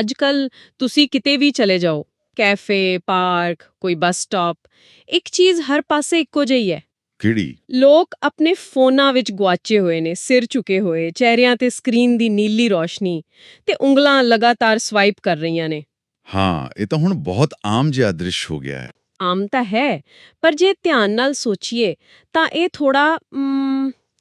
ਅੱਜ ਕੱਲ ਤੁਸੀਂ ਕਿਤੇ ਵੀ ਚਲੇ ਜਾਓ ਕੈਫੇ ਪਾਰਕ ਕੋਈ ਬੱਸ ਸਟਾਪ ਇੱਕ ਚੀਜ਼ ਹਰ ਪਾਸੇ ਇੱਕੋ ਜਿਹੀ ਹੈ। ਕਿਹੜੀ? ਲੋਕ ਆਪਣੇ ਫੋਨਾਂ ਵਿੱਚ ਗੁਆਚੇ ਹੋਏ ਨੇ ਸਿਰ ਝੁਕੇ ਹੋਏ ਚਿਹਰਿਆਂ ਤੇ ਸਕਰੀਨ ਦੀ ਨੀਲੀ ਰੋਸ਼ਨੀ ਤੇ ਉਂਗਲਾਂ ਲਗਾਤਾਰ ਸਵਾਈਪ ਕਰ ਰਹੀਆਂ ਨੇ। ਹਾਂ ਇਹ ਤਾਂ ਹੁਣ ਬਹੁਤ ਆਮ ਜਿਹਾ ਦ੍ਰਿਸ਼ ਹੋ ਗਿਆ ਹੈ। ਆਮ ਤਾਂ ਹੈ ਪਰ ਜੇ ਧਿਆਨ ਨਾਲ ਸੋਚੀਏ ਤਾਂ ਇਹ ਥੋੜਾ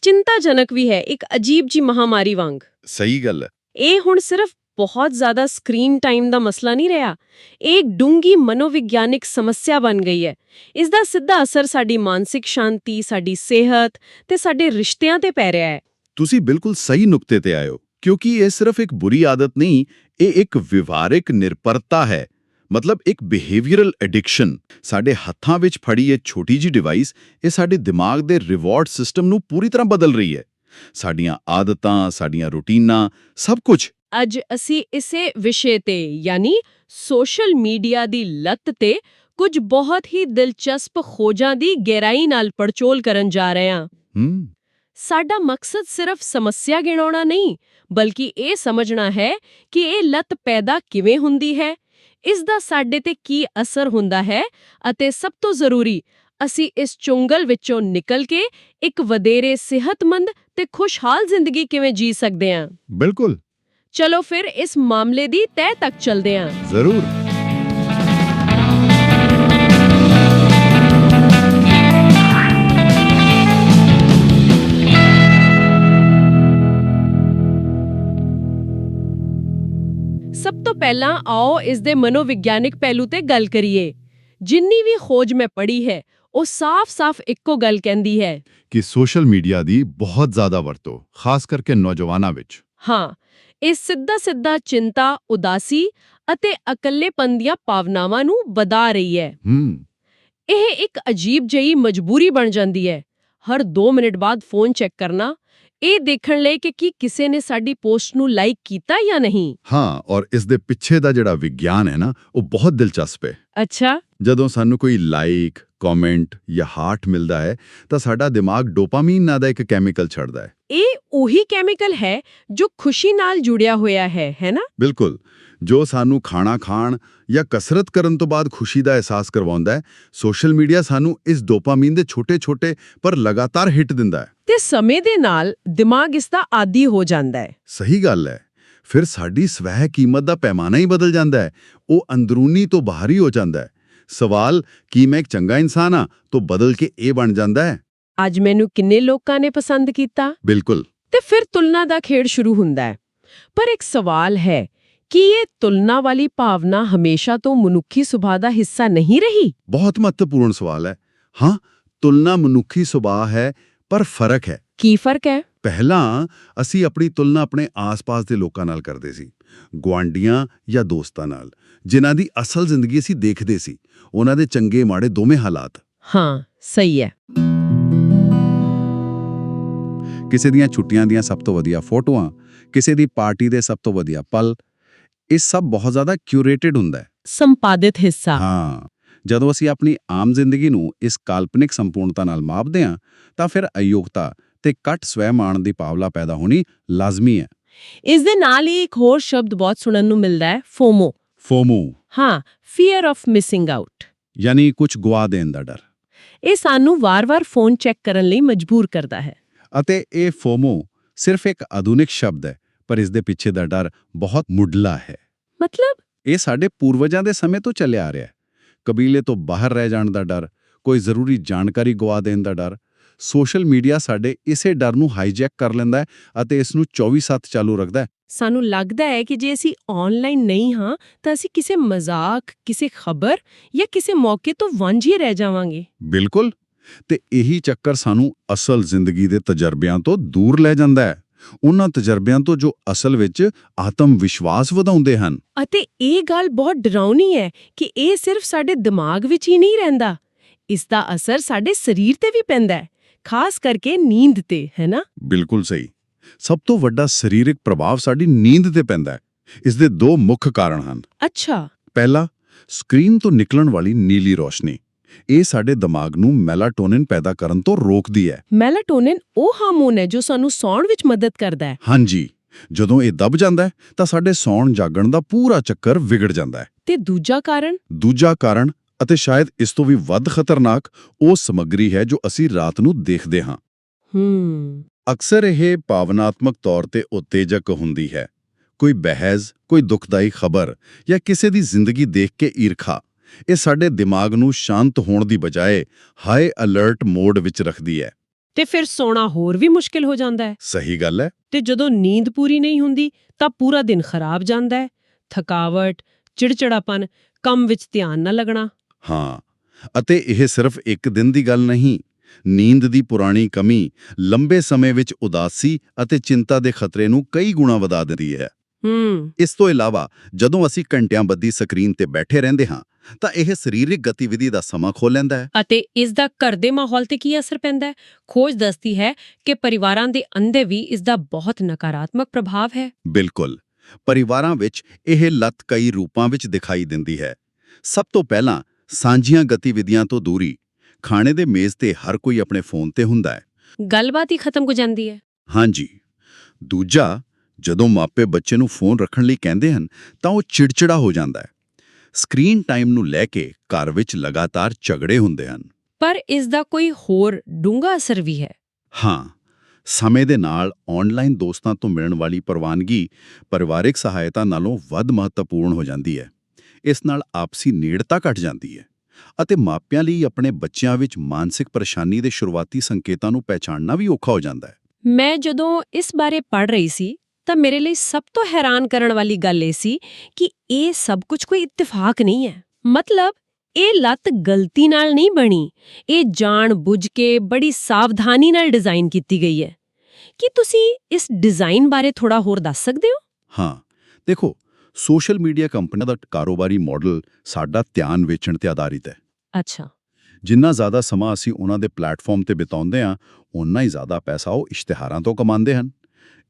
ਚਿੰਤਾਜਨਕ ਵੀ ਹੈ ਇੱਕ ਅਜੀਬ ਜੀ ਮਹਾਮਾਰੀ ਵਾਂਗ। ਸਹੀ ਗੱਲ ਹੈ। ਇਹ ਹੁਣ ਸਿਰਫ ਬਹੁਤ ਜ਼ਿਆਦਾ ਸਕਰੀਨ ਟਾਈਮ ਦਾ ਮਸਲਾ ਨਹੀਂ ਰਿਹਾ। ਇਹ ਇੱਕ ਡੂੰਗੀ ਮਨੋਵਿਗਿਆਨਿਕ ਸਮੱਸਿਆ ਬਣ ਗਈ ਹੈ। ਇਸ ਦਾ ਸਿੱਧਾ ਅਸਰ ਸਾਡੀ ਮਾਨਸਿਕ ਸ਼ਾਂਤੀ, ਸਾਡੀ ਸਿਹਤ ਤੇ ਸਾਡੇ ਰਿਸ਼ਤਿਆਂ ਤੇ ਪੈ ਰਿਹਾ ਹੈ। ਤੁਸੀਂ ਬਿਲਕੁਲ ਸਹੀ ਨੁਕਤੇ ਤੇ ਆਇਓ ਕਿਉਂਕਿ ਇਹ ਸਿਰਫ ਇੱਕ ਬੁਰੀ ਆਦਤ ਨਹੀਂ, ਇਹ ਇੱਕ ਵਿਵਹਾਰਿਕ ਨਿਰਪਰਤਾ ਹੈ। ਮਤਲਬ ਇੱਕ ਬਿਹੇਵੀਅਰਲ ਐਡਿਕਸ਼ਨ ਸਾਡੇ ਹੱਥਾਂ ਵਿੱਚ ਫੜੀ ਇਹ ਛੋਟੀ ਜੀ ਡਿਵਾਈਸ ਇਹ ਸਾਡੇ ਦਿਮਾਗ ਦੇ ਰਿਵਾਰਡ ਸਿਸਟਮ ਨੂੰ ਪੂਰੀ ਤਰ੍ਹਾਂ ਬਦਲ ਰਹੀ ਹੈ। ਸਾਡੀਆਂ ਆਦਤਾਂ ਸਾਡੀਆਂ ਰੁਟੀਨਾਂ ਸਭ ਕੁਝ। ਅੱਜ ਅਸੀਂ ਇਸੇ ਵਿਸ਼ੇ ਤੇ ਯਾਨੀ ਸੋਸ਼ਲ ਮੀਡੀਆ ਦੀ ਲੱਤ ਤੇ ਕੁਝ ਬਹੁਤ ਹੀ ਦਿਲਚਸਪ ਖੋਜਾਂ ਦੀ ਗਹਿਰਾਈ ਨਾਲ ਪੜਚੋਲ ਕਰਨ ਜਾ ਰਹੇ ਹਾਂ। ਹੂੰ। ਸਾਡਾ ਮਕਸਦ ਸਿਰਫ ਸਮੱਸਿਆ ਗਿਣਾਉਣਾ ਨਹੀਂ ਬਲਕਿ ਇਹ ਸਮਝਣਾ ਹੈ ਕਿ ਇਹ ਲੱਤ ਪੈਦਾ ਕਿਵੇਂ ਹੁੰਦੀ ਹੈ ਇਸ ਦਾ ਸਾਡੇ ਤੇ ਕੀ ਅਸਰ ਹੁੰਦਾ ਹੈ ਅਤੇ ਸਭ ਤੋਂ ਜ਼ਰੂਰੀ ਅਸੀਂ ਇਸ ਚੁੰਗਲ ਵਿੱਚੋਂ ਨਿਕਲ ਕੇ ਇੱਕ ਵਧੇਰੇ ਸਿਹਤਮੰਦ ਤੇ ਖੁਸ਼ਹਾਲ ਜ਼ਿੰਦਗੀ ਕਿਵੇਂ ਜੀ ਸਕਦੇ ਹਾਂ? ਬਿਲਕੁਲ। ਚਲੋ ਫਿਰ ਇਸ ਮਾਮਲੇ ਦੀ ਤਹਿ ਤੱਕ ਚਲਦੇ ਹਾਂ। ਜ਼ਰੂਰ। ਸਭ ਤੋਂ ਪਹਿਲਾਂ ਆਓ ਇਸ ਦੇ ਮਨੋਵਿਗਿਆਨਿਕ ਪਹਿਲੂ ਤੇ ਗੱਲ ਕਰੀਏ। ਜਿੰਨੀ ਵੀ ਖੋਜ ਮੈਂ ਪੜ੍ਹੀ ਹੈ ਉਹ ਸਾਫ਼-ਸਾਫ਼ ਇੱਕੋ ਗੱਲ ਕਹਿੰਦੀ ਹੈ। ਕਿ ਸੋਸ਼ਲ ਮੀਡੀਆ ਦੀ ਬਹੁਤ ਜ਼ਿਆਦਾ ਵਰਤੋਂ ਖਾਸ ਕਰਕੇ ਨੌਜਵਾਨਾਂ ਵਿੱਚ। ਹਾਂ ਇਹ ਸਿੱਧਾ-ਸਿੱਧਾ ਚਿੰਤਾ ਉਦਾਸੀ ਅਤੇ ਇਕੱਲੇਪਨ ਦੀਆਂ ਭਾਵਨਾਵਾਂ ਨੂੰ ਵਧਾ ਰਹੀ ਹੈ। ਹੂੰ। ਇਹ ਇੱਕ ਅਜੀਬ ਜਿਹੀ ਮਜਬੂਰੀ ਬਣ ਜਾਂਦੀ ਹੈ। ਹਰ 2 ਮਿੰਟ ਬਾਅਦ ਫੋਨ ਚੈੱਕ ਕਰਨਾ ਇਹ ਦੇਖਣ ਲਈ ਕਿ ਕੀ ਕਿਸੇ ਨੇ ਸਾਡੀ ਪੋਸਟ ਨੂੰ ਲਾਈਕ ਕੀਤਾ ਜਾਂ ਨਹੀਂ? ਹਾਂ ਔਰ ਇਸ ਦੇ ਪਿੱਛੇ ਦਾ ਜਿਹੜਾ ਵਿਗਿਆਨ ਹੈ ਨਾ ਉਹ ਬਹੁਤ ਦਿਲਚਸਪ ਹੈ। ਅੱਛਾ। ਜਦੋਂ ਸਾਨੂੰ ਕੋਈ ਲਾਈਕ ਕਮੈਂਟ ਜਾਂ ਹਾਰਟ ਮਿਲਦਾ ਹੈ ਤਾਂ ਸਾਡਾ ਦਿਮਾਗ ਡੋਪਾਮਾਈਨ ਨਾਂ ਦਾ ਇੱਕ ਕੈਮੀਕਲ ਛੱਡਦਾ ਹੈ। ਇਹ ਉਹੀ ਕੈਮੀਕਲ ਹੈ ਜੋ ਖੁਸ਼ੀ ਨਾਲ ਜੁੜਿਆ ਹੋਇਆ ਹੈ ਹੈ ਨਾ? ਬਿਲਕੁਲ। ਜੋ ਸਾਨੂੰ ਖਾਣਾ ਖਾਣ ਜਾਂ ਕਸਰਤ ਕਰਨ ਤੋਂ ਬਾਅਦ ਖੁਸ਼ੀ ਦਾ ਅਹਿਸਾਸ ਕਰਵਾਉਂਦਾ ਹੈ ਸੋਸ਼ਲ ਮੀਡੀਆ ਸਾਨੂੰ ਇਸ ਡੋਪਾਮਾਈਨ ਦੇ ਛੋਟੇ-ਛੋਟੇ ਪਰ ਲਗਾਤਾਰ ਹਿੱਟ ਦਿੰਦਾ ਹੈ। ਤੇ ਸਮੇਂ ਦੇ ਨਾਲ ਦਿਮਾਗ ਇਸ ਦਾ ਆਦੀ ਹੋ ਜਾਂਦਾ ਹੈ। ਸਹੀ ਗੱਲ ਹੈ। ਫਿਰ ਸਾਡੀ ਸਵੈ ਕੀਮਤ ਦਾ ਪੈਮਾਨਾ ਹੀ ਬਦਲ ਜਾਂਦਾ ਹੈ। ਉਹ ਅੰਦਰੂਨੀ ਤੋਂ ਬਾਹਰੀ ਹੋ ਜਾਂਦਾ ਹੈ। ਸਵਾਲ ਕੀ ਮੈਂ ਇੱਕ ਚੰਗਾ ਇਨਸਾਨ ਹਾਂ ਤੋਂ ਬਦਲ ਕੇ ਇਹ ਬਣ ਜਾਂਦਾ ਹੈ? ਅੱਜ ਮੈਨੂੰ ਕਿੰਨੇ ਲੋਕਾਂ ਨੇ ਪਸੰਦ ਕੀਤਾ? ਬਿਲਕੁਲ। ਤੇ ਫਿਰ ਤੁਲਨਾ ਦਾ ਖੇਡ ਸ਼ੁਰੂ ਹੁੰਦਾ ਹੈ। ਪਰ ਇੱਕ ਸਵਾਲ ਹੈ ਕਿ ਇਹ ਤੁਲਨਾ ਵਾਲੀ ਭਾਵਨਾ ਹਮੇਸ਼ਾ ਤੋਂ ਮਨੁੱਖੀ ਸੁਭਾਅ ਦਾ ਹਿੱਸਾ ਨਹੀਂ ਰਹੀ? ਬਹੁਤ ਮਹੱਤਵਪੂਰਨ ਸਵਾਲ ਹੈ। ਹਾਂ ਤੁਲਨਾ ਮਨੁੱਖੀ ਸੁਭਾਅ ਹੈ ਪਰ ਫ਼ਰਕ ਹੈ। ਕੀ ਫ਼ਰਕ ਹੈ? ਪਹਿਲਾਂ ਅਸੀਂ ਆਪਣੀ ਤੁਲਨਾ ਆਪਣੇ ਆਸ-ਪਾਸ ਦੇ ਲੋਕਾਂ ਨਾਲ ਕਰਦੇ ਸੀ ਗੁਆਂਢੀਆਂ ਜਾਂ ਦੋਸਤਾਂ ਨਾਲ ਜਿਨ੍ਹਾਂ ਦੀ ਅਸਲ ਜ਼ਿੰਦਗੀ ਅਸੀਂ ਦੇਖਦੇ ਸੀ। ਉਹਨਾਂ ਦੇ ਚੰਗੇ ਮਾੜੇ ਦੋਵੇਂ ਹਾਲਾਤ। ਹਾਂ ਸਹੀ ਹੈ। ਕਿਸੇ ਦੀਆਂ ਛੁੱਟੀਆਂ ਦੀਆਂ ਸਭ ਤੋਂ ਵਧੀਆ ਫੋਟੋਆਂ ਕਿਸੇ ਦੀ ਪਾਰਟੀ ਦੇ ਸਭ ਤੋਂ ਵਧੀਆ ਪਲ ਇਹ ਸਭ ਬਹੁਤ ਜ਼ਿਆਦਾ ਕਿਊਰੇਟਡ ਹੁੰਦਾ ਹੈ। ਸੰਪਾਦਿਤ ਹਿੱਸਾ। ਹਾਂ ਜਦੋਂ ਅਸੀਂ ਆਪਣੀ ਆਮ ਜ਼ਿੰਦਗੀ ਨੂੰ ਇਸ ਕਾਲਪਨਿਕ ਸੰਪੂਰਨਤਾ ਨਾਲ ਮਾਪਦੇ ਹਾਂ ਤਾਂ ਫਿਰ ਅਯੋਗਤਾ ਤੇ ਘੱਟ ਸਵੈਮਾਨ ਦੀ ਭਾਵਨਾ ਪੈਦਾ ਹੋਣੀ ਲਾਜ਼ਮੀ ਹੈ। ਇਸ ਦੇ ਨਾਲ ਹੀ ਇੱਕ ਹੋਰ ਸ਼ਬਦ ਬਹੁਤ ਸੁਣਨ ਨੂੰ ਮਿਲਦਾ ਹੈ ਫੋਮੋ। ਫੋਮੋ। ਹਾਂ ਫੀਅਰ ਆਫ ਮਿਸਿੰਗ ਆਊਟ ਯਾਨੀ ਕੁਝ ਗਵਾ ਦੇਣ ਦਾ ਡਰ। ਇਹ ਸਾਨੂੰ ਵਾਰ-ਵਾਰ ਫੋਨ ਚੈੱਕ ਕਰਨ ਲਈ ਮਜਬੂਰ ਕਰਦਾ ਹੈ। ਅਤੇ ਇਹ ਫੋਮੋ ਸਿਰਫ ਇੱਕ ਆਧੁਨਿਕ ਸ਼ਬਦ ਹੈ ਪਰ ਇਸ ਦੇ ਪਿੱਛੇ ਦਾ ਡਰ ਬਹੁਤ ਮੁੱਢਲਾ ਹੈ। ਮਤਲਬ? ਇਹ ਸਾਡੇ ਪੂਰਵਜਾਂ ਦੇ ਸਮੇਂ ਤੋਂ ਚੱਲਿਆ ਆ ਰਿਹਾ ਹੈ। ਕਬੀਲੇ ਤੋਂ ਬਾਹਰ ਰਹਿ ਜਾਣ ਦਾ ਡਰ ਕੋਈ ਜ਼ਰੂਰੀ ਜਾਣਕਾਰੀ ਗਵਾ ਦੇਣ ਦਾ ਡਰ ਸੋਸ਼ਲ ਮੀਡੀਆ ਸਾਡੇ ਇਸੇ ਡਰ ਨੂੰ ਹਾਈਜੈਕ ਕਰ ਲੈਂਦਾ ਹੈ ਅਤੇ ਇਸ ਨੂੰ 24/7 ਚਾਲੂ ਰੱਖਦਾ ਹੈ। ਸਾਨੂੰ ਲੱਗਦਾ ਹੈ ਕਿ ਜੇ ਅਸੀਂ ਆਨਲਾਈਨ ਨਹੀਂ ਹਾਂ ਤਾਂ ਅਸੀਂ ਕਿਸੇ ਮਜ਼ਾਕ ਕਿਸੇ ਖਬਰ ਜਾਂ ਕਿਸੇ ਮੌਕੇ ਤੋਂ ਵਾਂਝੇ ਰਹਿ ਜਾਵਾਂਗੇ। ਬਿਲਕੁਲ। ਤੇ ਇਹੀ ਚੱਕਰ ਸਾਨੂੰ ਅਸਲ ਜ਼ਿੰਦਗੀ ਦੇ ਤਜਰਬਿਆਂ ਤੋਂ ਦੂਰ ਲੈ ਜਾਂਦਾ ਹੈ। ਉਹਨਾਂ ਤਜਰਬਿਆਂ ਤੋਂ ਜੋ ਅਸਲ ਵਿੱਚ ਆਤਮ ਵਿਸ਼ਵਾਸ ਵਧਾਉਂਦੇ ਹਨ। ਅਤੇ ਇਹ ਗੱਲ ਬਹੁਤ ਡਰਾਉਣੀ ਹੈ ਕਿ ਇਹ ਸਿਰਫ ਸਾਡੇ ਦਿਮਾਗ ਵਿੱਚ ਹੀ ਨਹੀਂ ਰਹਿੰਦਾ। ਇਸ ਦਾ ਅਸਰ ਸਾਡੇ ਸਰੀਰ ਤੇ ਵੀ ਪੈਂਦਾ ਹੈ ਖਾਸ ਕਰਕੇ ਨੀਂਦ ਤੇ ਹੈ ਨਾ? ਬਿਲਕੁਲ ਸਹੀ। ਸਭ ਤੋਂ ਵੱਡਾ ਸਰੀਰਕ ਪ੍ਰਭਾਵ ਸਾਡੀ ਨੀਂਦ ਤੇ ਪੈਂਦਾ ਹੈ। ਇਸ ਦੇ ਦੋ ਮੁੱਖ ਕਾਰਨ ਹਨ। ਅੱਛਾ। ਪਹਿਲਾ ਸਕਰੀਨ ਤੋਂ ਨਿਕਲਣ ਵਾਲੀ ਨੀਲੀ ਰੋਸ਼ਨੀ। ਇਹ ਸਾਡੇ ਦਿਮਾਗ ਨੂੰ ਮੈਲਾਟੋਨਿਨ ਪੈਦਾ ਕਰਨ ਤੋਂ ਰੋਕਦੀ ਹੈ। ਮੈਲਾਟੋਨਿਨ ਉਹ ਹਾਰਮੋਨ ਹੈ ਜੋ ਸਾਨੂੰ ਸੌਣ ਵਿੱਚ ਮਦਦ ਕਰਦਾ ਹੈ। ਹਾਂਜੀ ਜਦੋਂ ਇਹ ਦਬ ਜਾਂਦਾ ਹੈ ਤਾਂ ਸਾਡੇ ਸੌਣ ਜਾਗਣ ਦਾ ਪੂਰਾ ਚੱਕਰ ਵਿਗੜ ਜਾਂਦਾ ਹੈ। ਤੇ ਦੂਜਾ ਕਾਰਨ? ਦੂਜਾ ਕਾਰਨ ਅਤੇ ਸ਼ਾਇਦ ਇਸ ਤੋਂ ਵੀ ਵੱਧ ਖਤਰਨਾਕ ਉਹ ਸਮੱਗਰੀ ਹੈ ਜੋ ਅਸੀਂ ਰਾਤ ਨੂੰ ਦੇਖਦੇ ਹਾਂ। ਹੂੰ। ਅਕਸਰ ਇਹ ਭਾਵਨਾਤਮਕ ਤੌਰ ਤੇ ਉਤੇਜਕ ਹੁੰਦੀ ਹੈ। ਕੋਈ ਬਹਿਸ ਕੋਈ ਦੁਖਦਾਈ ਖਬਰ ਜਾਂ ਕਿਸੇ ਦੀ ਜ਼ਿੰਦਗੀ ਦੇਖ ਕੇ ਈਰਖਾ। ਇਹ ਸਾਡੇ ਦਿਮਾਗ ਨੂੰ ਸ਼ਾਂਤ ਹੋਣ ਦੀ ਬਜਾਏ ਹਾਈ ਅਲਰਟ ਮੋਡ ਵਿੱਚ ਰੱਖਦੀ ਹੈ। ਤੇ ਫਿਰ ਸੌਣਾ ਹੋਰ ਵੀ ਮੁਸ਼ਕਿਲ ਹੋ ਜਾਂਦਾ ਹੈ। ਸਹੀ ਗੱਲ ਹੈ। ਤੇ ਜਦੋਂ ਨੀਂਦ ਪੂਰੀ ਨਹੀਂ ਹੁੰਦੀ ਤਾਂ ਪੂਰਾ ਦਿਨ ਖਰਾਬ ਜਾਂਦਾ ਹੈ। ਥਕਾਵਟ ਚਿੜਚਿੜਾਪਨ ਕੰਮ ਵਿੱਚ ਧਿਆਨ ਨਾ ਲੱਗਣਾ। ਹਾਂ ਅਤੇ ਇਹ ਸਿਰਫ ਇੱਕ ਦਿਨ ਦੀ ਗੱਲ ਨਹੀਂ ਨੀਂਦ ਦੀ ਪੁਰਾਣੀ ਕਮੀ ਲੰਬੇ ਸਮੇਂ ਵਿੱਚ ਉਦਾਸੀ ਅਤੇ ਚਿੰਤਾ ਦੇ ਖਤਰੇ ਨੂੰ ਕਈ ਗੁਣਾ ਵਧਾ ਦਿੰਦੀ ਹੈ। ਹੂੰ। ਇਸ ਤੋਂ ਇਲਾਵਾ ਜਦੋਂ ਅਸੀਂ ਘੰਟਿਆਂ ਬੱਧੀ ਸਕਰੀਨ ਤੇ ਬੈਠੇ ਰਹਿੰਦੇ ਹਾਂ ਤਾਂ ਇਹ ਸਰੀਰਕ ਗਤੀਵਿਧੀ ਦਾ ਸਮਾਂ ਖੋ ਲੈਂਦਾ ਹੈ। ਅਤੇ ਇਸ ਦਾ ਘਰ ਦੇ ਮਾਹੌਲ ਤੇ ਕੀ ਅਸਰ ਪੈਂਦਾ ਹੈ? ਖੋਜ ਦੱਸਦੀ ਹੈ ਕਿ ਪਰਿਵਾਰਾਂ ਦੇ ਅੰਦਰ ਵੀ ਇਸ ਦਾ ਬਹੁਤ ਨਕਾਰਾਤਮਕ ਪ੍ਰਭਾਵ ਹੈ। ਬਿਲਕੁਲ। ਪਰਿਵਾਰਾਂ ਵਿੱਚ ਇਹ ਲੱਤ ਕਈ ਰੂਪਾਂ ਵਿੱਚ ਦਿਖਾਈ ਦਿੰਦੀ ਹੈ। ਸਭ ਤੋਂ ਪਹਿਲਾਂ ਸਾਂਝੀਆਂ ਗਤੀਵਿਧੀਆਂ ਤੋਂ ਦੂਰੀ ਖਾਣੇ ਦੇ ਮੇਜ਼ ਤੇ ਹਰ ਕੋਈ ਆਪਣੇ ਫੋਨ ਤੇ ਹੁੰਦਾ ਹੈ। ਗੱਲਬਾਤ ਹੀ ਖਤਮ ਹੋ ਜਾਂਦੀ ਹੈ। ਹਾਂਜੀ। ਦੂਜਾ ਜਦੋਂ ਮਾਪੇ ਬੱਚੇ ਨੂੰ ਫੋਨ ਰੱਖਣ ਲਈ ਕਹਿੰਦੇ ਹਨ ਤਾਂ ਉਹ ਚਿੜਚਿੜਾ ਹੋ ਜਾਂਦਾ ਹੈ। ਸਕਰੀਨ ਟਾਈਮ ਨੂੰ ਲੈ ਕੇ ਘਰ ਵਿੱਚ ਲਗਾਤਾਰ ਝਗੜੇ ਹੁੰਦੇ ਹਨ। ਪਰ ਇਸ ਦਾ ਕੋਈ ਹੋਰ ਡੂੰਘਾ ਅਸਰ ਵੀ ਹੈ। ਹਾਂ ਸਮੇਂ ਦੇ ਨਾਲ ਆਨਲਾਈਨ ਦੋਸਤਾਂ ਤੋਂ ਮਿਲਣ ਵਾਲੀ ਪ੍ਰਵਾਨਗੀ ਪਰਿਵਾਰਿਕ ਸਹਾਇਤਾ ਨਾਲੋਂ ਵੱਧ ਮਹੱਤਵਪੂਰਨ ਹੋ ਜਾਂਦੀ ਹੈ। ਇਸ ਨਾਲ ਆਪਸੀ ਨੇੜਤਾ ਘਟ ਜਾਂਦੀ ਹੈ ਅਤੇ ਮਾਪਿਆਂ ਲਈ ਆਪਣੇ ਬੱਚਿਆਂ ਵਿੱਚ ਮਾਨਸਿਕ ਪਰੇਸ਼ਾਨੀ ਦੇ ਸ਼ੁਰੂਆਤੀ ਸੰਕੇਤਾਂ ਨੂੰ ਪਹਿਚਾਨਣਾ ਵੀ ਔਖਾ ਹੋ ਜਾਂਦਾ ਹੈ। ਮੈਂ ਜਦੋਂ ਇਸ ਬਾਰੇ ਪੜ੍ਹ ਰਹੀ ਸੀ ਤਾਂ ਮੇਰੇ ਲਈ ਸਭ ਤੋਂ ਹੈਰਾਨ ਕਰਨ ਵਾਲੀ ਗੱਲ ਇਹ ਸੀ ਕਿ ਇਹ ਸਭ ਕੁਝ ਕੋਈ ਇਤਫਾਕ ਨਹੀਂ ਹੈ। ਮਤਲਬ ਇਹ ਲੱਤ ਗਲਤੀ ਨਾਲ ਨਹੀਂ ਬਣੀ। ਇਹ ਜਾਣ ਬੁੱਝ ਕੇ ਬੜੀ ਸਾਵਧਾਨੀ ਨਾਲ ਡਿਜ਼ਾਈਨ ਕੀਤੀ ਗਈ ਹੈ। ਕੀ ਤੁਸੀਂ ਇਸ ਡਿਜ਼ਾਈਨ ਬਾਰੇ ਥੋੜਾ ਹੋਰ ਦੱਸ ਸਕਦੇ ਹੋ? ਹਾਂ। ਦੇਖੋ ਸੋਸ਼ਲ ਮੀਡੀਆ ਕੰਪਨੀਆਂ ਦਾ ਕਾਰੋਬਾਰੀ ਮਾਡਲ ਸਾਡਾ ਧਿਆਨ ਵੇਚਣ ਤੇ ਆਧਾਰਿਤ ਹੈ। ਅੱਛਾ। ਜਿੰਨਾ ਜ਼ਿਆਦਾ ਸਮਾਂ ਅਸੀਂ ਉਹਨਾਂ ਦੇ ਪਲੇਟਫਾਰਮ ਤੇ ਬਿਤਾਉਂਦੇ ਹਾਂ ਉਨਾ ਹੀ ਜ਼ਿਆਦਾ ਪੈਸਾ ਉਹ ਇਸ਼ਤਿਹਾਰਾਂ ਤੋਂ ਕਮਾਉਂਦੇ ਹਨ।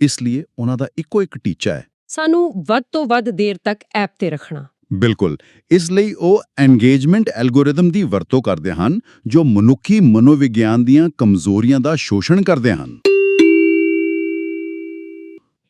ਇਸ ਲਈ ਉਹਨਾਂ ਦਾ ਇੱਕੋ ਇੱਕ ਟੀਚਾ ਹੈ ਸਾਨੂੰ ਵੱਧ ਤੋਂ ਵੱਧ ਦੇਰ ਤੱਕ ਐਪ ਤੇ ਰੱਖਣਾ ਬਿਲਕੁਲ ਇਸ ਲਈ ਉਹ ਐਂਗੇਜਮੈਂਟ ਐਲਗੋਰਿਦਮ ਦੀ ਵਰਤੋਂ ਕਰਦੇ ਹਨ ਜੋ ਮਨੁੱਖੀ ਮਨੋਵਿਗਿਆਨ ਦੀਆਂ ਕਮਜ਼ੋਰੀਆਂ ਦਾ ਸ਼ੋਸ਼ਣ ਕਰਦੇ ਹਨ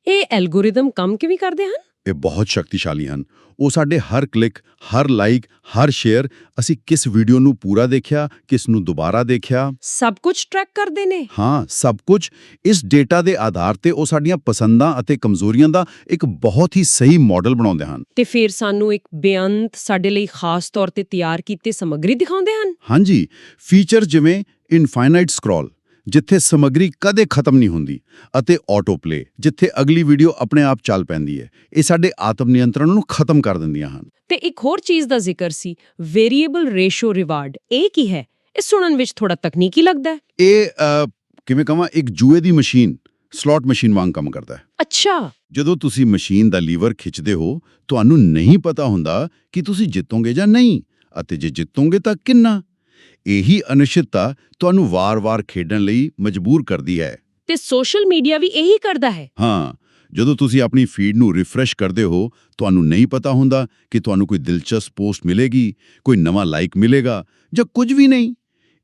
ਇਹ ਐਲਗੋਰਿਦਮ ਕੰਮ ਕਿਵੇਂ ਕਰਦੇ ਹਨ ਇਹ ਬਹੁਤ ਸ਼ਕਤੀਸ਼ਾਲੀ ਹਨ। ਉਹ ਸਾਡੇ ਹਰ ਕਲਿੱਕ ਹਰ ਲਾਈਕ ਹਰ ਸ਼ੇਅਰ ਅਸੀਂ ਕਿਸ ਵੀਡੀਓ ਨੂੰ ਪੂਰਾ ਦੇਖਿਆ ਕਿਸ ਨੂੰ ਦੁਬਾਰਾ ਦੇਖਿਆ। ਸਭ ਕੁਝ ਟਰੈਕ ਕਰਦੇ ਨੇ। ਹਾਂ ਸਭ ਕੁਝ। ਇਸ ਡੇਟਾ ਦੇ ਆਧਾਰ ਤੇ ਉਹ ਸਾਡੀਆਂ ਪਸੰਦਾਂ ਅਤੇ ਕਮਜ਼ੋਰੀਆਂ ਦਾ ਇੱਕ ਬਹੁਤ ਹੀ ਸਹੀ ਮਾਡਲ ਬਣਾਉਂਦੇ ਹਨ। ਤੇ ਫਿਰ ਸਾਨੂੰ ਇੱਕ ਬੇਅੰਤ ਸਾਡੇ ਲਈ ਖਾਸ ਤੌਰ ਤੇ ਤਿਆਰ ਕੀਤੇ ਸਮੱਗਰੀ ਦਿਖਾਉਂਦੇ ਹਨ। ਹਾਂਜੀ ਫੀਚਰ ਜਿਵੇਂ ਇਨਫਾਈਨਾਈਟ ਸਕਰੋਲ ਜਿੱਥੇ ਸਮੱਗਰੀ ਕਦੇ ਖਤਮ ਨਹੀਂ ਹੁੰਦੀ ਅਤੇ ਆਟੋ ਪਲੇ ਜਿੱਥੇ ਅਗਲੀ ਵੀਡੀਓ ਆਪਣੇ ਆਪ ਚੱਲ ਪੈਂਦੀ ਹੈ ਇਹ ਸਾਡੇ ਆਤਮ ਨਿਯੰਤਰਣ ਨੂੰ ਖਤਮ ਕਰ ਦਿੰਦੀਆਂ ਹਨ। ਤੇ ਇੱਕ ਹੋਰ ਚੀਜ਼ ਦਾ ਜ਼ਿਕਰ ਸੀ ਵੇਰੀਏਬਲ ਰੇਸ਼ੋ ਰਿਵਾਰਡ ਇਹ ਕੀ ਹੈ? ਇਹ ਸੁਣਨ ਵਿੱਚ ਥੋੜਾ ਤਕਨੀਕੀ ਲੱਗਦਾ ਹੈ? ਇਹ ਕਿਵੇਂ ਕਹਾਂ ਇੱਕ ਜੂਏ ਦੀ ਮਸ਼ੀਨ ਸਲੋਟ ਮਸ਼ੀਨ ਵਾਂਗ ਕੰਮ ਕਰਦਾ ਹੈ। ਅੱਛਾ। ਜਦੋਂ ਤੁਸੀਂ ਮਸ਼ੀਨ ਦਾ ਲੀਵਰ ਖਿੱਚਦੇ ਹੋ ਤੁਹਾਨੂੰ ਨਹੀਂ ਪਤਾ ਹੁੰਦਾ ਕਿ ਤੁਸੀਂ ਜਿੱਤੋਗੇ ਜਾਂ ਨਹੀਂ ਅਤੇ ਜੇ ਜਿੱਤੋਗੇ ਤਾਂ ਕਿੰਨਾ? ਇਹੀ ਅਨਿਸ਼ਚਿਤਤਾ ਤੁਹਾਨੂੰ ਵਾਰ-ਵਾਰ ਖੇਡਣ ਲਈ ਮਜਬੂਰ ਕਰਦੀ ਹੈ। ਤੇ ਸੋਸ਼ਲ ਮੀਡੀਆ ਵੀ ਇਹੀ ਕਰਦਾ ਹੈ। ਹਾਂ ਜਦੋਂ ਤੁਸੀਂ ਆਪਣੀ ਫੀਡ ਨੂੰ ਰਿਫਰੈਸ਼ ਕਰਦੇ ਹੋ ਤੁਹਾਨੂੰ ਨਹੀਂ ਪਤਾ ਹੁੰਦਾ ਕਿ ਤੁਹਾਨੂੰ ਕੋਈ ਦਿਲਚਸਪ ਪੋਸਟ ਮਿਲੇਗੀ ਕੋਈ ਨਵਾਂ ਲਾਈਕ ਮਿਲੇਗਾ ਜਾਂ ਕੁਝ ਵੀ ਨਹੀਂ।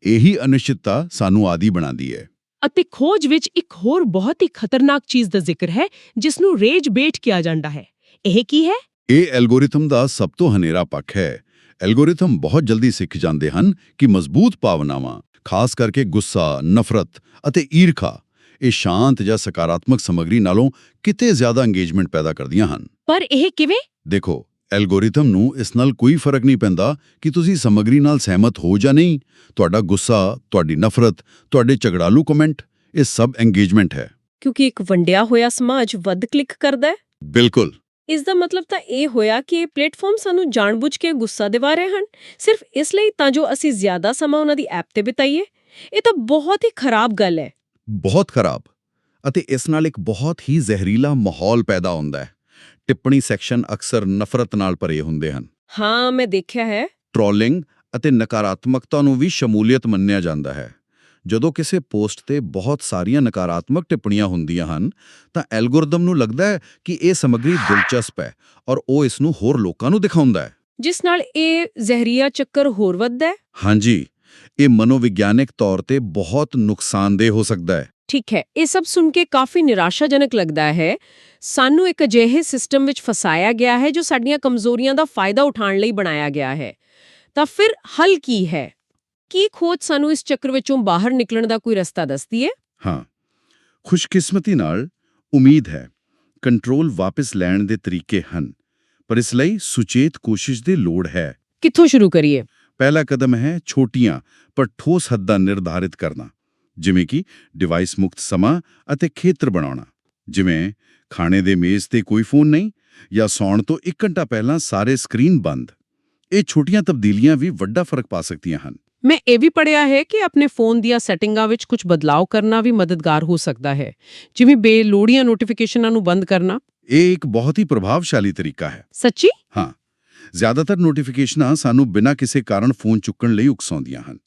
ਇਹੀ ਅਨਿਸ਼ਚਿਤਤਾ ਸਾਨੂੰ ਆਦੀ ਬਣਾਉਂਦੀ ਹੈ। ਅਤੇ ਖੋਜ ਵਿੱਚ ਇੱਕ ਹੋਰ ਬਹੁਤ ਹੀ ਖਤਰਨਾਕ ਚੀਜ਼ ਦਾ ਜ਼ਿਕਰ ਹੈ ਜਿਸ ਨੂੰ ਰੇਜ ਬੇਟ ਕਿਹਾ ਜਾਂਦਾ ਹੈ। ਇਹ ਕੀ ਹੈ? ਇਹ ਐਲਗੋਰਿਥਮ ਦਾ ਸਭ ਤੋਂ ਹਨੇਰਾ ਪੱਖ ਹੈ। ਐਲਗੋਰਿਥਮ ਬਹੁਤ ਜਲਦੀ ਸਿੱਖ ਜਾਂਦੇ ਹਨ ਕਿ ਮਜ਼ਬੂਤ ਭਾਵਨਾਵਾਂ ਖਾਸ ਕਰਕੇ ਗੁੱਸਾ ਨਫ਼ਰਤ ਅਤੇ ਈਰਖਾ ਇਹ ਸ਼ਾਂਤ ਜਾਂ ਸਕਾਰਾਤਮਕ ਸਮੱਗਰੀ ਨਾਲੋਂ ਕਿਤੇ ਜ਼ਿਆਦਾ ਇੰਗੇਜਮੈਂਟ ਪੈਦਾ ਕਰਦੀਆਂ ਹਨ। ਪਰ ਇਹ ਕਿਵੇਂ? ਦੇਖੋ ਐਲਗੋਰਿਥਮ ਨੂੰ ਇਸ ਨਾਲ ਕੋਈ ਫ਼ਰਕ ਨਹੀਂ ਪੈਂਦਾ ਕਿ ਤੁਸੀਂ ਸਮੱਗਰੀ ਨਾਲ ਸਹਿਮਤ ਹੋ ਜਾਂ ਨਹੀਂ। ਤੁਹਾਡਾ ਗੁੱਸਾ ਤੁਹਾਡੀ ਨਫ਼ਰਤ ਤੁਹਾਡੇ ਝਗੜਾਲੂ ਕਮੈਂਟ ਇਹ ਸਭ ਇੰਗੇਜਮੈਂਟ ਹੈ। ਕਿਉਂਕਿ ਇੱਕ ਵੰਡਿਆ ਹੋਇਆ ਸਮਾਜ ਵੱਧ ਕਲਿੱਕ ਕਰਦਾ ਹੈ। ਬਿਲਕੁਲ। ਇਸ ਦਾ ਮਤਲਬ ਤਾਂ ਇਹ ਹੋਇਆ ਕਿ ਇਹ ਪਲੇਟਫਾਰਮ ਸਾਨੂੰ ਜਾਣਬੁੱਝ ਕੇ ਗੁੱਸਾ ਦਿਵਾ ਰਹੇ ਹਨ। ਸਿਰਫ ਇਸ ਲਈ ਤਾਂ ਜੋ ਅਸੀਂ ਜ਼ਿਆਦਾ ਸਮਾਂ ਉਹਨਾਂ ਦੀ ਐਪ ਤੇ ਬਿਤਾਈਏ। ਇਹ ਤਾਂ ਬਹੁਤ ਹੀ ਖਰਾਬ ਗੱਲ ਹੈ। ਬਹੁਤ ਖਰਾਬ। ਅਤੇ ਇਸ ਨਾਲ ਇੱਕ ਬਹੁਤ ਹੀ ਜ਼ਹਿਰੀਲਾ ਮਾਹੌਲ ਪੈਦਾ ਹੁੰਦਾ ਹੈ। ਟਿੱਪਣੀ ਸੈਕਸ਼ਨ ਅਕਸਰ ਨਫ਼ਰਤ ਨਾਲ ਭਰੇ ਹੁੰਦੇ ਹਨ। ਹਾਂ ਮੈਂ ਦੇਖਿਆ ਹੈ। ਟ੍ਰੋਲਿੰਗ ਅਤੇ ਨਕਾਰਾਤਮਕਤਾ ਨੂੰ ਵੀ ਸ਼ਮੂਲੀਅਤ ਮੰਨਿਆ ਜਾਂਦਾ ਹੈ। ਜਦੋਂ ਕਿਸੇ ਪੋਸਟ ਤੇ ਬਹੁਤ ਸਾਰੀਆਂ ਨਕਾਰਾਤਮਕ ਟਿੱਪਣੀਆਂ ਹੁੰਦੀਆਂ ਹਨ ਤਾਂ ਐਲਗੋਰਿਦਮ ਨੂੰ ਲੱਗਦਾ ਹੈ ਕਿ ਇਹ ਸਮੱਗਰੀ ਦਿਲਚਸਪ ਹੈ ਔਰ ਉਹ ਇਸ ਨੂੰ ਹੋਰ ਲੋਕਾਂ ਨੂੰ ਦਿਖਾਉਂਦਾ ਹੈ। ਜਿਸ ਨਾਲ ਇਹ ਜ਼ਹਿਰੀਆ ਚੱਕਰ ਹੋਰ ਵੱਧਦਾ ਹੈ? ਹਾਂਜੀ ਇਹ ਮਨੋਵਿਗਿਆਨਿਕ ਤੌਰ ਤੇ ਬਹੁਤ ਨੁਕਸਾਨਦੇਹ ਹੋ ਸਕਦਾ ਹੈ। ਠੀਕ ਹੈ ਇਹ ਸਭ ਸੁਣ ਕੇ ਕਾਫੀ ਨਿਰਾਸ਼ਾਜਨਕ ਲੱਗਦਾ ਹੈ। ਸਾਨੂੰ ਇੱਕ ਅਜਿਹੇ ਸਿਸਟਮ ਵਿੱਚ ਫਸਾਇਆ ਗਿਆ ਹੈ ਜੋ ਸਾਡੀਆਂ ਕਮਜ਼ੋਰੀਆਂ ਦਾ ਫਾਇਦਾ ਉਠਾਉਣ ਲਈ ਬਣਾਇਆ ਗਿਆ ਹੈ। ਤਾਂ ਫਿਰ ਹੱਲ ਕੀ ਹੈ? ਕੀ ਖੋਜ ਸਾਨੂੰ ਇਸ ਚੱਕਰ ਵਿੱਚੋਂ ਬਾਹਰ ਨਿਕਲਣ ਦਾ ਕੋਈ ਰਸਤਾ ਦੱਸਦੀ ਹੈ ਹਾਂ। ਖੁਸ਼ਕਿਸਮਤੀ ਨਾਲ ਉਮੀਦ ਹੈ ਕੰਟਰੋਲ ਵਾਪਸ ਲੈਣ ਦੇ ਤਰੀਕੇ ਹਨ ਪਰ ਇਸ ਲਈ ਸੁਚੇਤ ਕੋਸ਼ਿਸ਼ ਦੀ ਲੋੜ ਹੈ। ਕਿੱਥੋਂ ਸ਼ੁਰੂ ਕਰੀਏ? ਪਹਿਲਾ ਕਦਮ ਹੈ ਛੋਟੀਆਂ ਪਰ ਠੋਸ ਹੱਦਾਂ ਨਿਰਧਾਰਿਤ ਕਰਨਾ ਜਿਵੇਂ ਕਿ ਡਿਵਾਈਸ ਮੁਕਤ ਸਮਾਂ ਅਤੇ ਖੇਤਰ ਬਣਾਉਣਾ। ਜਿਵੇਂ ਖਾਣੇ ਦੇ ਮੇਜ਼ ਤੇ ਕੋਈ ਫੋਨ ਨਹੀਂ ਜਾਂ ਸੌਣ ਤੋਂ 1 ਘੰਟਾ ਪਹਿਲਾਂ ਸਾਰੇ ਸਕਰੀਨ ਬੰਦ। ਇਹ ਛੋਟੀਆਂ ਤਬਦੀਲੀਆਂ ਵੀ ਵੱਡਾ ਫ਼ਰਕ ਪਾ ਸਕਦੀਆਂ ਹਨ। ਮੈਂ ਇਹ ਵੀ ਪੜਿਆ ਹੈ ਕਿ ਆਪਣੇ ਫੋਨ ਦੀਆਂ ਸੈਟਿੰਗਾਂ ਵਿੱਚ ਕੁਝ ਬਦਲਾਅ ਕਰਨਾ ਵੀ ਮਦਦਗਾਰ ਹੋ ਸਕਦਾ ਹੈ। ਜਿਵੇਂ ਬੇਲੋੜੀਆਂ ਨੋਟੀਫਿਕੇਸ਼ਨਾਂ ਨੂੰ ਬੰਦ ਕਰਨਾ। ਇਹ ਇੱਕ ਬਹੁਤ ਹੀ ਪ੍ਰਭਾਵਸ਼ਾਲੀ ਤਰੀਕਾ ਹੈ। ਸੱਚੀ? ਹਾਂ। ਜ਼ਿਆਦਾਤਰ ਨੋਟੀਫਿਕੇਸ਼ਨਾਂ ਸਾਨੂੰ ਬਿਨਾਂ ਕਿਸੇ ਕਾਰਨ ਫੋਨ ਚੁੱਕਣ ਲਈ ਉਕਸਾਉਂਦੀਆਂ ਹਨ।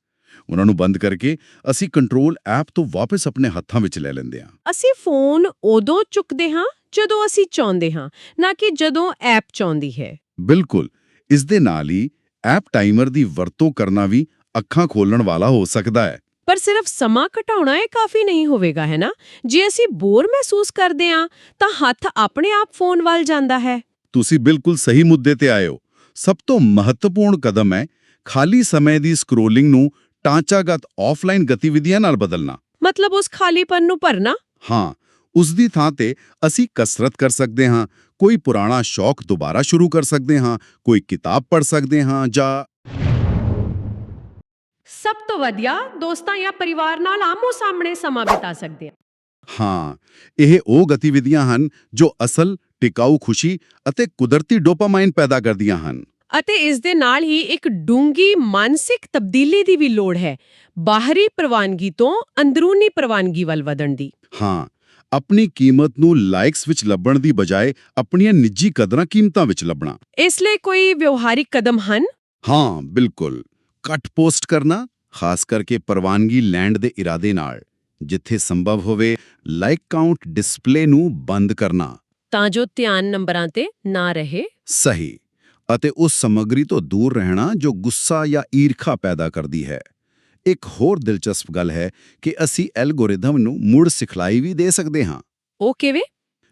ਉਹਨਾਂ ਨੂੰ ਬੰਦ ਕਰਕੇ ਅਸੀਂ ਕੰਟਰੋਲ ਐਪ ਤੋਂ ਵਾਪਸ ਆਪਣੇ ਹੱਥਾਂ ਵਿੱਚ ਲੈ ਲੈਂਦੇ ਹਾਂ। ਅਸੀਂ ਫੋਨ ਉਦੋਂ ਚੁੱਕਦੇ ਹਾਂ ਜਦੋਂ ਅਸੀਂ ਚਾਹੁੰਦੇ ਹਾਂ ਨਾ ਕਿ ਜਦੋਂ ਐਪ ਚਾਹੁੰਦੀ ਹੈ। ਬਿਲਕੁਲ। ਇਸ ਦੇ ਨਾਲ ਹੀ ਐਪ ਟਾਈਮਰ ਦੀ ਵਰਤੋਂ ਕਰਨਾ ਵੀ ਅੱਖਾਂ ਖੋਲਣ ਵਾਲਾ ਹੋ ਸਕਦਾ ਹੈ। ਪਰ ਸਿਰਫ ਸਮਾਂ ਘਟਾਉਣਾ ਇਹ ਕਾਫੀ ਨਹੀਂ ਹੋਵੇਗਾ ਹੈ ਨਾ? ਜੇ ਅਸੀਂ ਬੋਰ ਮਹਿਸੂਸ ਕਰਦੇ ਹਾਂ ਤਾਂ ਹੱਥ ਆਪਣੇ ਆਪ ਫੋਨ ਵੱਲ ਜਾਂਦਾ ਹੈ। ਤੁਸੀਂ ਬਿਲਕੁਲ ਸਹੀ ਮੁੱਦੇ ਤੇ ਆਏ ਹੋ। ਸਭ ਤੋਂ ਮਹੱਤਵਪੂਰਨ ਕਦਮ ਹੈ ਖਾਲੀ ਸਮੇਂ ਦੀ ਸਕਰੋਲਿੰਗ ਨੂੰ ਟਾਂਚਾਗਤ ਆਫਲਾਈਨ ਗਤੀਵਿਧੀਆਂ ਨਾਲ ਬਦਲਣਾ। ਮਤਲਬ ਉਸ ਖਾਲੀਪਨ ਨੂੰ ਭਰਨਾ? ਹਾਂ ਉਸ ਦੀ ਥਾਂ ਤੇ ਅਸੀਂ ਕਸਰਤ ਕਰ ਸਕਦੇ ਹਾਂ ਕੋਈ ਪੁਰਾਣਾ ਸ਼ੌਕ ਦੁਬਾਰਾ ਸ਼ੁਰੂ ਕਰ ਸਕਦੇ ਹਾਂ ਕੋਈ ਕਿਤਾਬ ਪੜ੍ਹ ਸਕਦੇ ਹਾਂ ਜਾਂ ਸਭ ਤੋਂ ਵਧੀਆ ਦੋਸਤਾਂ ਜਾਂ ਪਰਿਵਾਰ ਨਾਲ ਆਮੋ ਸਾਹਮਣੇ ਸਮਾਂ ਬਿਤਾ ਸਕਦੇ ਹਾਂ। ਹਾਂ ਇਹ ਉਹ ਗਤੀਵਿਧੀਆਂ ਹਨ ਜੋ ਅਸਲ ਟਿਕਾਊ ਖੁਸ਼ੀ ਅਤੇ ਕੁਦਰਤੀ ਡੋਪਾਮਾਈਨ ਪੈਦਾ ਕਰਦੀਆਂ ਹਨ। ਅਤੇ ਇਸ ਦੇ ਨਾਲ ਹੀ ਇੱਕ ਡੂੰਗੀ ਮਾਨਸਿਕ ਤਬਦੀਲੀ ਦੀ ਵੀ ਲੋੜ ਹੈ ਬਾਹਰੀ ਪ੍ਰਵਾਨਗੀ ਤੋਂ ਅੰਦਰੂਨੀ ਪ੍ਰਵਾਨਗੀ ਵੱਲ ਵਧਣ ਦੀ। ਹਾਂ ਆਪਣੀ ਕੀਮਤ ਨੂੰ ਲਾਈਕਸ ਵਿੱਚ ਲੱਭਣ ਦੀ ਬਜਾਏ ਆਪਣੀਆਂ ਨਿੱਜੀ ਕਦਰਾਂ ਕੀਮਤਾਂ ਵਿੱਚ ਲੱਭਣਾ। ਇਸ ਲਈ ਕੋਈ ਵਿਵਹਾਰਿਕ ਕਦਮ ਹਨ? ਹਾਂ ਬਿਲਕੁਲ। ਕੱਟ ਪੋਸਟ ਕਰਨਾ ਖਾਸ ਕਰਕੇ ਪ੍ਰਵਾਨਗੀ ਲੈਣ ਦੇ ਇਰਾਦੇ ਨਾਲ ਜਿੱਥੇ ਸੰਭਵ ਹੋਵੇ ਲਾਈਕ ਕਾਊਂਟ ਡਿਸਪਲੇ ਨੂੰ ਬੰਦ ਕਰਨਾ। ਤਾਂ ਜੋ ਧਿਆਨ ਨੰਬਰਾਂ ਤੇ ਨਾ ਰਹੇ। ਸਹੀ। ਅਤੇ ਉਸ ਸਮੱਗਰੀ ਤੋਂ ਦੂਰ ਰਹਿਣਾ ਜੋ ਗੁੱਸਾ ਜਾਂ ਈਰਖਾ ਪੈਦਾ ਕਰਦੀ ਹੈ। ਇੱਕ ਹੋਰ ਦਿਲਚਸਪ ਗੱਲ ਹੈ ਕਿ ਅਸੀਂ ਐਲਗੋਰਿਦਮ ਨੂੰ ਮੁੜ ਸਿਖਲਾਈ ਵੀ ਦੇ ਸਕਦੇ ਹਾਂ। ਉਹ ਕਿਵੇਂ?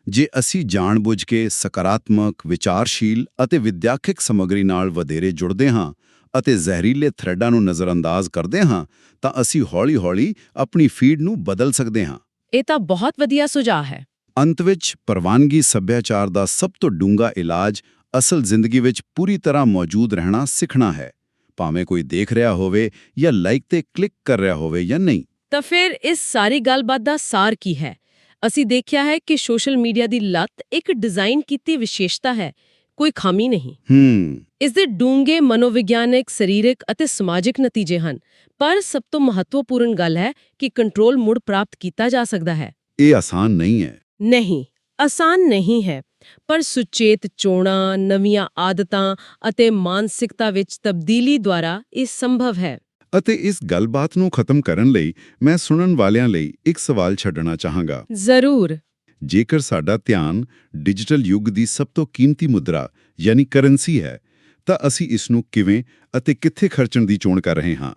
ਜੇ ਅਸੀਂ ਜਾਣਬੁੱਝ ਕੇ ਸਕਾਰਾਤਮਕ ਵਿਚਾਰਸ਼ੀਲ ਅਤੇ ਵਿਦਿਆਖਿਕ ਸਮੱਗਰੀ ਨਾਲ ਵਧੇਰੇ ਜੁੜਦੇ ਹਾਂ ਅਤੇ ਜ਼ਹਿਰੀਲੇ ਥ੍ਰੈਡਾਂ ਨੂੰ ਨਜ਼ਰਅੰਦਾਜ਼ ਕਰਦੇ ਹਾਂ ਤਾਂ ਅਸੀਂ ਹੌਲੀ-ਹੌਲੀ ਆਪਣੀ ਫੀਡ ਨੂੰ ਬਦਲ ਸਕਦੇ ਹਾਂ। ਇਹ ਤਾਂ ਬਹੁਤ ਵਧੀਆ ਸੁਝਾਅ ਹੈ। ਅੰਤ ਵਿੱਚ ਪ੍ਰਵਾਨਗੀ ਸੱਭਿਆਚਾਰ ਦਾ ਸਭ ਤੋਂ ਡੂੰਘਾ ਇਲਾਜ ਅਸਲ ਜ਼ਿੰਦਗੀ ਵਿੱਚ ਪੂਰੀ ਤਰ੍ਹਾਂ ਮੌਜੂਦ ਰਹਿਣਾ ਸਿੱਖਣਾ ਹੈ। ਭਾਵੇਂ ਕੋਈ ਦੇਖ ਰਿਹਾ ਹੋਵੇ ਜਾਂ ਲਾਈਕ ਤੇ ਕਲਿੱਕ ਕਰ ਰਿਹਾ ਹੋਵੇ ਜਾਂ ਨਹੀਂ। ਤਾਂ ਫਿਰ ਇਸ ਸਾਰੀ ਗੱਲਬਾਤ ਦਾ ਸਾਰ ਕੀ ਹੈ? ਅਸੀਂ ਦੇਖਿਆ ਹੈ ਕਿ ਸੋਸ਼ਲ ਮੀਡੀਆ ਦੀ ਲੱਤ ਇੱਕ ਡਿਜ਼ਾਈਨ ਕੀਤੀ ਵਿਸ਼ੇਸ਼ਤਾ ਹੈ ਕੋਈ ਖਾਮੀ ਨਹੀਂ। ਹੂੰ। ਇਸ ਦੇ ਡੂੰਘੇ ਮਨੋਵਿਗਿਆਨਕ ਸਰੀਰਕ ਅਤੇ ਸਮਾਜਿਕ ਨਤੀਜੇ ਹਨ। ਪਰ ਸਭ ਤੋਂ ਮਹੱਤਵਪੂਰਨ ਗੱਲ ਹੈ ਕਿ ਕੰਟਰੋਲ ਮੁੜ ਪ੍ਰਾਪਤ ਕੀਤਾ ਜਾ ਸਕਦਾ ਹੈ। ਇਹ ਆਸਾਨ ਨਹੀਂ ਹੈ। ਨਹੀਂ ਆਸਾਨ ਨਹੀਂ ਹੈ। ਪਰ ਸੁਚੇਤ ਚੋਣਾਂ ਨਵੀਆਂ ਆਦਤਾਂ ਅਤੇ ਮਾਨਸਿਕਤਾ ਵਿੱਚ ਤਬਦੀਲੀ ਦੁਆਰਾ ਇਹ ਸੰਭਵ ਹੈ। ਅਤੇ ਇਸ ਗੱਲਬਾਤ ਨੂੰ ਖਤਮ ਕਰਨ ਲਈ ਮੈਂ ਸੁਣਨ ਵਾਲਿਆਂ ਲਈ ਇੱਕ ਸਵਾਲ ਛੱਡਣਾ ਚਾਹਾਂਗਾ। ਜ਼ਰੂਰ। ਜੇਕਰ ਸਾਡਾ ਧਿਆਨ ਡਿਜੀਟਲ ਯੁੱਗ ਦੀ ਸਭ ਤੋਂ ਕੀਮਤੀ ਮੁਦਰਾ ਯਾਨੀ ਕਰੰਸੀ ਹੈ ਤਾਂ ਅਸੀਂ ਇਸ ਨੂੰ ਕਿਵੇਂ ਅਤੇ ਕਿੱਥੇ ਖਰਚਣ ਦੀ ਚੋਣ ਕਰ ਰਹੇ ਹਾਂ?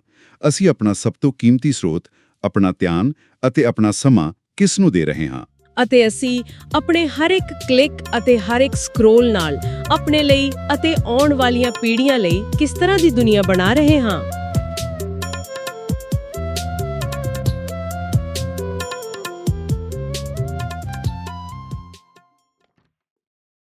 ਅਸੀਂ ਆਪਣਾ ਸਭ ਤੋਂ ਕੀਮਤੀ ਸਰੋਤ, ਆਪਣਾ ਧਿਆਨ ਅਤੇ ਆਪਣਾ ਸਮਾਂ ਕਿਸ ਨੂੰ ਦੇ ਰਹੇ ਹਾਂ? ਅਤੇ ਅਸੀਂ ਆਪਣੇ ਹਰ ਇੱਕ ਕਲਿੱਕ ਅਤੇ ਹਰ ਇੱਕ ਸਕਰੋਲ ਨਾਲ ਆਪਣੇ ਲਈ ਅਤੇ ਆਉਣ ਵਾਲੀਆਂ ਪੀੜ੍ਹੀਆਂ ਲਈ ਕਿਸ ਤਰ੍ਹਾਂ ਦੀ ਦੁਨੀਆ ਬਣਾ ਰਹੇ ਹਾਂ?